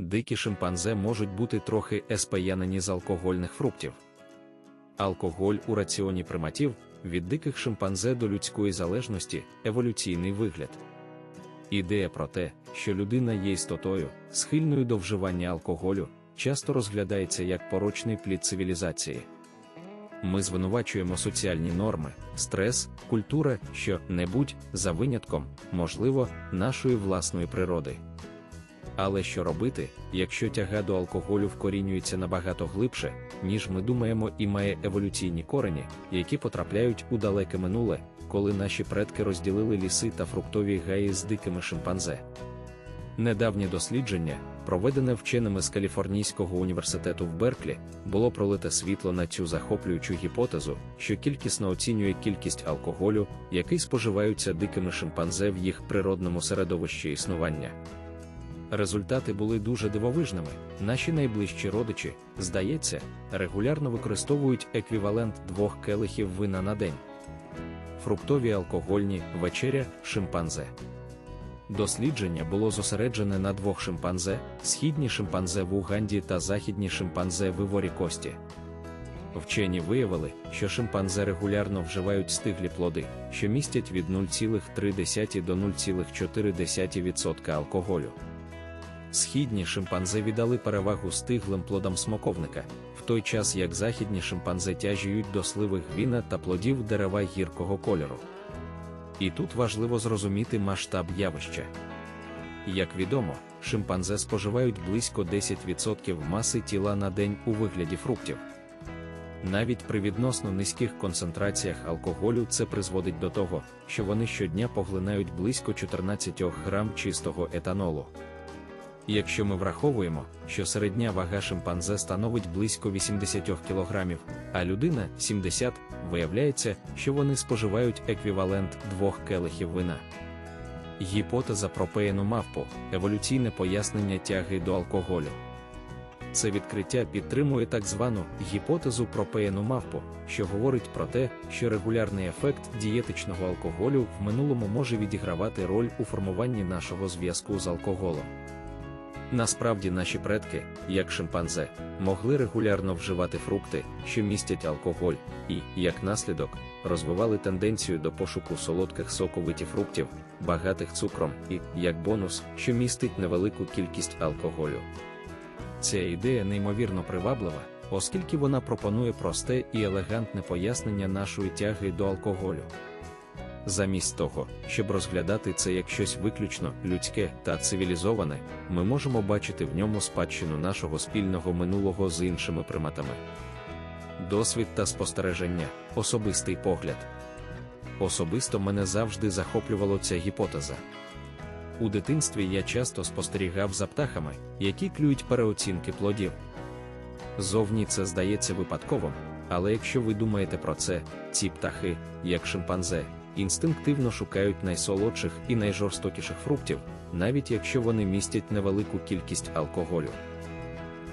дикі шимпанзе можуть бути трохи еспаянені з алкогольних фруктів. Алкоголь у раціоні приматів від диких шимпанзе до людської залежності еволюційний вигляд. Ідея про те, що людина є істотою, схильною до вживання алкоголю, часто розглядається як порочний плід цивілізації. Ми звинувачуємо соціальні норми, стрес, культура, що небудь за винятком, можливо, нашої власної природи. Але що робити, якщо тяга до алкоголю вкорінюється набагато глибше, ніж ми думаємо, і має еволюційні корені, які потрапляють у далеке минуле, коли наші предки розділили ліси та фруктові гаї з дикими шимпанзе? Недавнє дослідження, проведене вченими з Каліфорнійського університету в Берклі, було пролите світло на цю захоплюючу гіпотезу, що кількісно оцінює кількість алкоголю, який споживаються дикими шимпанзе в їх природному середовищі існування. Результати були дуже дивовижними. Наші найближчі родичі, здається, регулярно використовують еквівалент двох келихів вина на день. Фруктові алкогольні вечеря шимпанзе. Дослідження було зосереджене на двох шимпанзе, східні шимпанзе в Уганді та західні шимпанзе в Іворі Кості. Вчені виявили, що шимпанзе регулярно вживають стиглі плоди, що містять від 0,3 до 0,4% алкоголю. Східні шимпанзе віддали перевагу стиглим плодам смоковника, в той час як західні шимпанзе тяжіють до сливих віна та плодів дерева гіркого кольору. І тут важливо зрозуміти масштаб явища. Як відомо, шимпанзе споживають близько 10% маси тіла на день у вигляді фруктів. Навіть при відносно низьких концентраціях алкоголю це призводить до того, що вони щодня поглинають близько 14 грам чистого етанолу. Якщо ми враховуємо, що середня вага шимпанзе становить близько 80 кг, а людина 70, виявляється, що вони споживають еквівалент двох келихів вина. Гіпотеза про пеєну мавпу еволюційне пояснення тяги до алкоголю. Це відкриття підтримує так звану гіпотезу про пеєну мавпу, що говорить про те, що регулярний ефект дієтичного алкоголю в минулому може відігравати роль у формуванні нашого зв'язку з алкоголем. Насправді наші предки, як шимпанзе, могли регулярно вживати фрукти, що містять алкоголь, і, як наслідок, розвивали тенденцію до пошуку солодких соковиті фруктів, багатих цукром і, як бонус, що містить невелику кількість алкоголю. Ця ідея неймовірно приваблива, оскільки вона пропонує просте і елегантне пояснення нашої тяги до алкоголю. Замість того, щоб розглядати це як щось виключно людське та цивілізоване, ми можемо бачити в ньому спадщину нашого спільного минулого з іншими приматами. Досвід та спостереження, особистий погляд. Особисто мене завжди захоплювала ця гіпотеза. У дитинстві я часто спостерігав за птахами, які клюють переоцінки плодів. Зовні це здається випадковим, але якщо ви думаєте про це, ці птахи, як шимпанзе, інстинктивно шукають найсолодших і найжорстокіших фруктів, навіть якщо вони містять невелику кількість алкоголю.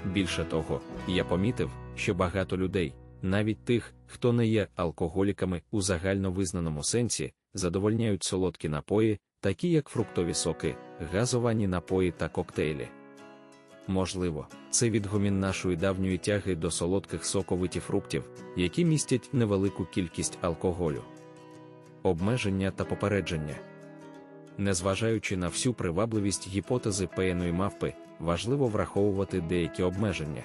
Більше того, я помітив, що багато людей, навіть тих, хто не є алкоголіками у загальновизнаному сенсі, задовольняють солодкі напої, такі як фруктові соки, газовані напої та коктейлі. Можливо, це відгомін нашої давньої тяги до солодких соковиті фруктів, які містять невелику кількість алкоголю обмеження та попередження. Незважаючи на всю привабливість гіпотези пеєної мавпи, важливо враховувати деякі обмеження.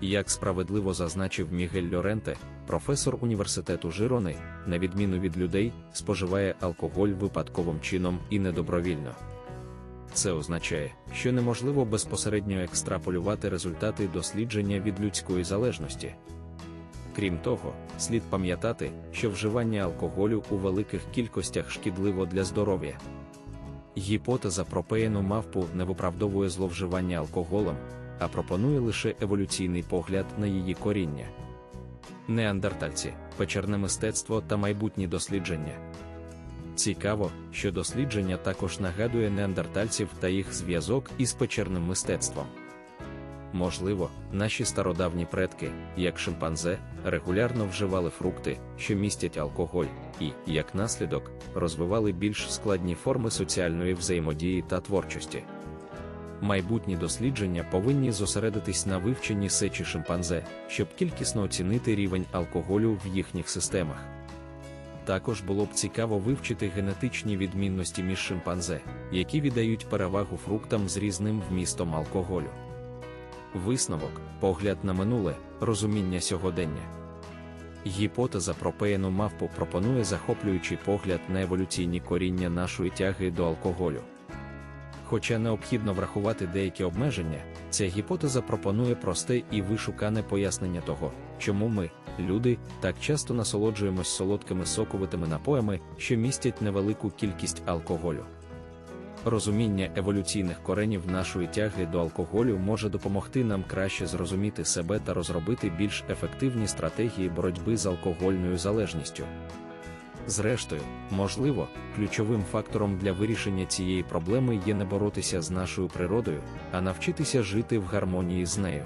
Як справедливо зазначив Мігель Льоренте, професор університету Жирони, на відміну від людей, споживає алкоголь випадковим чином і недобровільно. Це означає, що неможливо безпосередньо екстраполювати результати дослідження від людської залежності. Крім того, слід пам'ятати, що вживання алкоголю у великих кількостях шкідливо для здоров'я. Гіпотеза про пеєну мавпу не виправдовує зловживання алкоголем, а пропонує лише еволюційний погляд на її коріння. Неандертальці, печерне мистецтво та майбутні дослідження. Цікаво, що дослідження також нагадує неандертальців та їх зв'язок із печерним мистецтвом. Можливо, наші стародавні предки, як шимпанзе, регулярно вживали фрукти, що містять алкоголь, і, як наслідок, розвивали більш складні форми соціальної взаємодії та творчості. Майбутні дослідження повинні зосередитись на вивченні сечі шимпанзе, щоб кількісно оцінити рівень алкоголю в їхніх системах. Також було б цікаво вивчити генетичні відмінності між шимпанзе, які віддають перевагу фруктам з різним вмістом алкоголю. Висновок, погляд на минуле, розуміння сьогодення. Гіпотеза про пеєну мавпу пропонує захоплюючий погляд на еволюційні коріння нашої тяги до алкоголю. Хоча необхідно врахувати деякі обмеження, ця гіпотеза пропонує просте і вишукане пояснення того, чому ми, люди, так часто насолоджуємось солодкими соковитими напоями, що містять невелику кількість алкоголю. Розуміння еволюційних коренів нашої тяги до алкоголю може допомогти нам краще зрозуміти себе та розробити більш ефективні стратегії боротьби з алкогольною залежністю. Зрештою, можливо, ключовим фактором для вирішення цієї проблеми є не боротися з нашою природою, а навчитися жити в гармонії з нею.